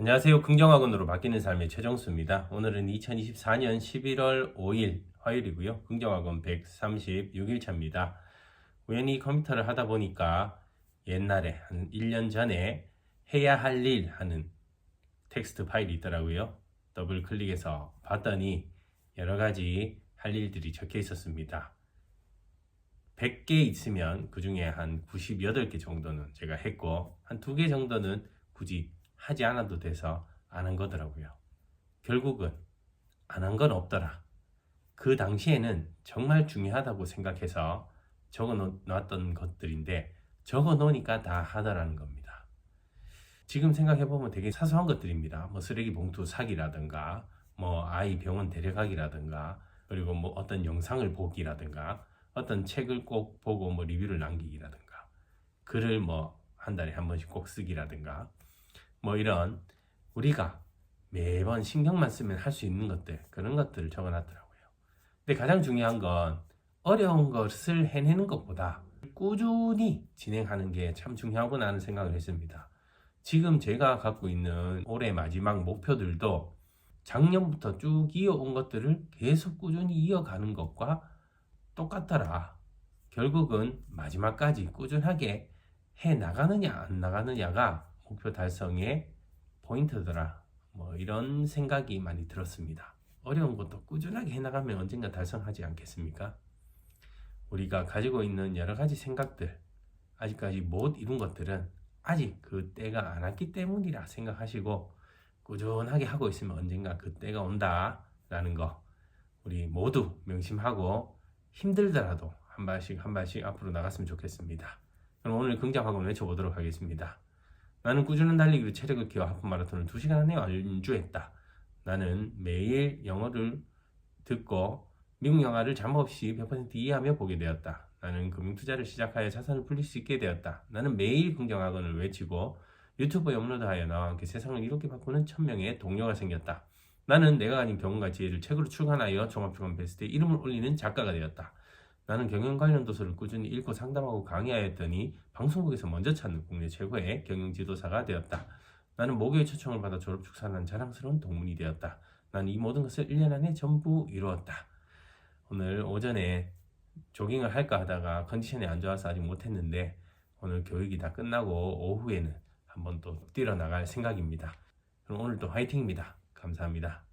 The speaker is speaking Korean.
안녕하세요. 긍정학원으로 바뀌는 삶의 최정수입니다. 오늘은 2024년 11월 5일 화요일이고요. 긍정학원 136일 차입니다. 우연히 컴퓨터를 하다 보니까 옛날에 한 1년 전에 해야 할 일 하는 텍스트 파일이 있더라고요. 더블 클릭해서 봤더니 여러 가지 할 일들이 적혀 있었습니다. 100개 있으면 그 중에 한 98개 정도는 제가 했고, 한 2개 정도는 굳이 하지 않아도 돼서 안 한 거더라고요. 결국은 안 한 건 없더라. 그 당시에는 정말 중요하다고 생각해서 적어 놓았던 것들인데, 적어 놓으니까 다 하더라는 겁니다. 지금 생각해 보면 되게 사소한 것들입니다. 뭐 쓰레기 봉투 사기라든가, 뭐 아이 병원 데려가기라든가, 그리고 뭐 어떤 영상을 보기라든가, 어떤 책을 꼭 보고 뭐 리뷰를 남기기라든가, 글을 뭐 한 달에 한 번씩 꼭 쓰기라든가, 뭐 이런 우리가 매번 신경만 쓰면 할 수 있는 것들, 그런 것들을 적어 놨더라고요. 근데 가장 중요한 건 어려운 것을 해내는 것보다 꾸준히 진행하는 게 참 중요하구나 하는 생각을 했습니다. 지금 제가 갖고 있는 올해 마지막 목표들도 작년부터 쭉 이어온 것들을 계속 꾸준히 이어가는 것과 똑같더라. 결국은 마지막까지 꾸준하게 해 나가느냐 안 나가느냐가 목표 달성의 포인트더라. 뭐 이런 생각이 많이 들었습니다. 어려운 것도 꾸준하게 해 나가면 언젠가 달성하지 않겠습니까? 우리가 가지고 있는 여러 가지 생각들, 아직까지 못 이룬 것들은 아직 그 때가 안 왔기 때문이라 생각하시고 꾸준하게 하고 있으면 언젠가 그 때가 온다라는 거 우리 모두 명심하고 힘들더라도 한 발씩 한 발씩 앞으로 나갔으면 좋겠습니다. 그럼 오늘 긍정학원 외쳐보도록 하겠습니다. 나는 꾸준한 달리기로 체력을 키워 하프 마라톤을 2시간 안에 완주했다. 나는 매일 영어를 듣고 미국 영화를 잠 없이 100% 이해하며 보게 되었다. 나는 금융 투자를 시작하여 자산을 불릴 수 있게 되었다. 나는 매일 긍정학원을 외치고 유튜브에 업로드하여 나와 함께 세상을 이롭게 바꾸는 천명의 동료가 생겼다. 나는 내가 가진 경험과 지혜를 책으로 출간하여 종합주간 베스트에 이름을 올리는 작가가 되었다. 나는 경영 관련 도서를 꾸준히 읽고 상담하고 강의하였더니 방송국에서 먼저 찾는 국내 최고의 경영 지도사가 되었다. 나는 모교의 초청을 받아 졸업 축사한 자랑스러운 동문이 되었다. 나는 이 모든 것을 1년 안에 전부 이루었다. 오늘 오전에 조깅을 할까 하다가 컨디션이 안 좋아서 아직 못했는데 오늘 교육이 다 끝나고 오후에는 한번 또 뛰러 나갈 생각입니다. 그럼 오늘도 화이팅입니다. 감사합니다.